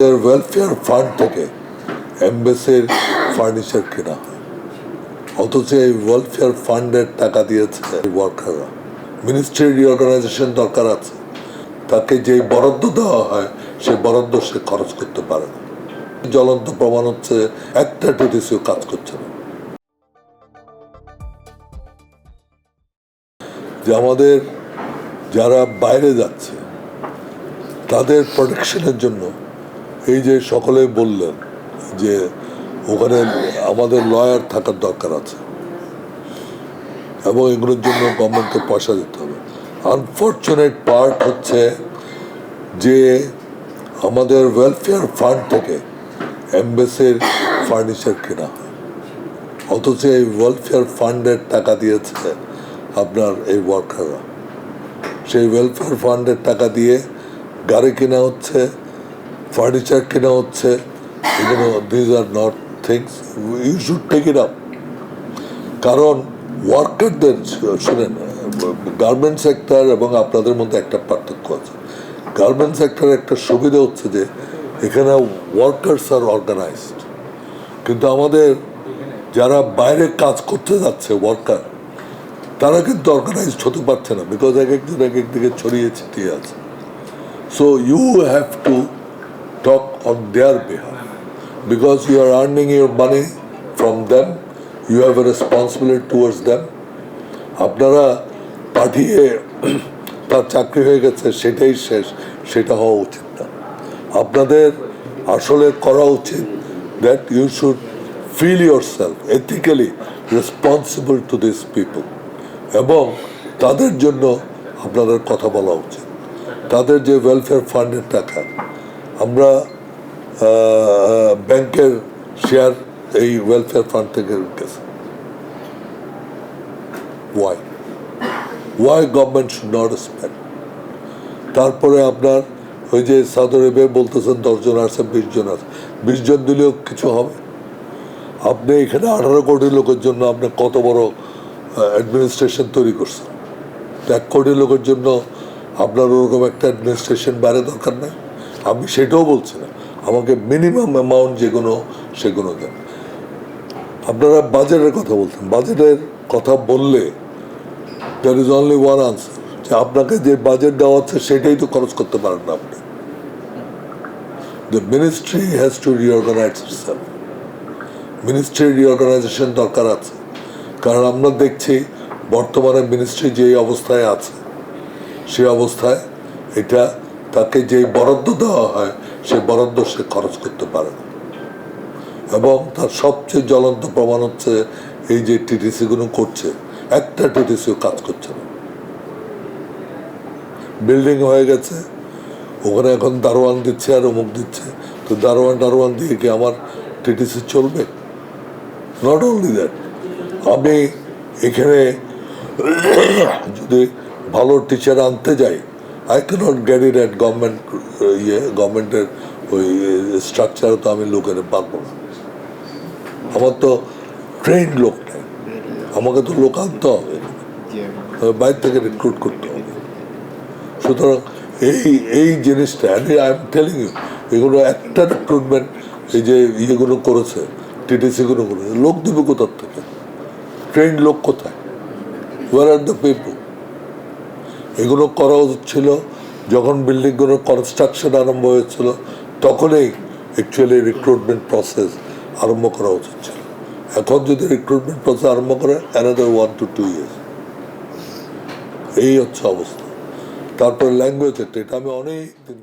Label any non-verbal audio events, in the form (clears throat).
Welfare fund থেকে এমবেসির furniture কেনা হয়। অথচ এই ওয়েলফেয়ার ফান্ডের টাকা দিয়েছে ওয়ার্কাররা মিনিস্ট্রি রিঅর্গানাইজেশন দরকার আছে। তাকে যেই বরাদ্দ দেওয়া হয়, সে বরাদ্দ সে খরচ করতে পারে না। জ্বলন্ত প্রমাণ হচ্ছে একটা টিটিসিও কাজ করছে না। যে আমাদের যারা বাইরে যাচ্ছে, তাদের প্রোটেকশনের জন্য এই যে সকলে বললেন যে ওখানে আমাদের লয়ার থাকার দরকার আছে। এবং এগুলোর জন্য গভর্নমেন্টকে পয়সা দিতে হবে। আনফর্চুনেট পার্ট হচ্ছে যে আমাদের ওয়েলফেয়ার ফান্ড থেকে এমবেসির ফার্নিচার কেনা হয়। অথচ এই ওয়েলফেয়ার ফান্ডের টাকা দিয়েছে আপনার এই ওয়ার্কাররা সেই ওয়েলফেয়ার ফান্ডের টাকা দিয়ে গাড়ি কেনা হচ্ছে ফার্নিচার কেনা হচ্ছে these are not things you should take it up কারণ ওয়ার্কারদের শুনেন গার্মেন্ট সেক্টর এবং আপনাদের মধ্যে একটা পার্থক্য আছে। গার্মেন্ট সেক্টরের একটা সুবিধা হচ্ছে যে, এখানে ওয়ার্কার্স আর অর্গানাইজড কিন্তু আমাদের যারা বাইরে কাজ করতে যাচ্ছে ওয়ার্কার তারা কিন্তু অর্গানাইজড হতে পারছে না বিকজ এক একজন এক একদিকে ছড়িয়ে ছিটিয়ে আছে। So you have to talk on their behalf because you are earning your money from them you have a responsibility towards them আপনারা পাঠিয়ে (clears throat) তার চাকরি হয়ে গেছে, সেটাই শেষ, সেটা হওয়া উচিত না। আপনাদের আসলে করা উচিত that you should feel yourself ethically responsible to this people এবং তাদের জন্য আপনাদের কথা বলা উচিত। তাদের যে ওয়েলফেয়ার ফান্ডের টাকা আমরা ব্যাংকের শেয়ার এই ওয়েলফেয়ার ফান্ড থেকে গেছে why why government should not spend তারপরে আপনার ওই যে সাউদি আরবে বলতেছেন, দশজন আছে বিশ জন আছে। বিশ জন দিলেও কিছু হবে। আপনি এখানে আঠারো কোটি লোকের জন্য আপনি কত বড় অ্যাডমিনিস্ট্রেশন তৈরি করছেন? এক কোটি লোকের জন্য আপনার ওরকম একটা অ্যাডমিনিস্ট্রেশন বাইরে দরকার নেই। আমি সেটাও বলছি না। আমাকে মিনিমাম অ্যামাউন্ট যেগুলো সেগুলো দেন। আপনারা বাজেটের কথা বলছেন। বাজেটের কথা বললে there is only one answer যে আপনাকে যে বাজেট দেওয়া হচ্ছে সেটাই তো খরচ করতে পারেন না আপনি। The ministry has to reorganise itself ministry reorganisation দরকার আছে। কারণ আমরা দেখছি বর্তমানে মিনিস্ট্রি যে অবস্থায় আছে, সে অবস্থায় এটা তাকে যেই বরাদ্দ দেওয়া হয় সে বরাদ্দ সে খরচ করতে পারে না। এবং তার সবচেয়ে জ্বলন্ত প্রমাণ হচ্ছে এই যে টিটিসিগুলো করছে, একটা টিটিসিও কাজ করছে না। বিল্ডিং হয়ে গেছে, ওখানে এখন দারোয়ান দিচ্ছে আর অমুক দিচ্ছে। তো দারোয়ান দারোয়ান দিয়ে কি আমার টিটিসি চলবে? নট অনলি দ্যাট আমি এখানে যদি ভালো টিচার আনতে যাই I cannot get it at government ইয়ে গভর্নমেন্টের ওই স্ট্রাকচারে তো আমি লোকের পারব না। আমার তো ট্রেন লোক নেই। আমাকে তো লোক আনতে হবে। বাইরে থেকে রিক্রুট করতে হবে। সুতরাং এই এই জিনিসটা আই এম টেলিং ইউ এগুলো একটা রিক্রুটমেন্ট এই যে ইয়েগুলো করেছে টিটিসিগুলো করেছে লোক দেবে কোথার থেকে? ট্রেন লোক কোথায়? ওয়ার আর দ্য পিপল এগুলো করা ছিল। যখন বিল্ডিংগুলোর কনস্ট্রাকশন আরম্ভ হয়েছিল, তখনই অ্যাকচুয়ালি রিক্রুটমেন্ট প্রসেস আরম্ভ করা উচিত ছিল। এখন যদি রিক্রুটমেন্ট প্রসেস আরম্ভ করে another one two two years এই হচ্ছে অবস্থা। তারপর ল্যাঙ্গুয়েজ এটা আমি অনেক দিন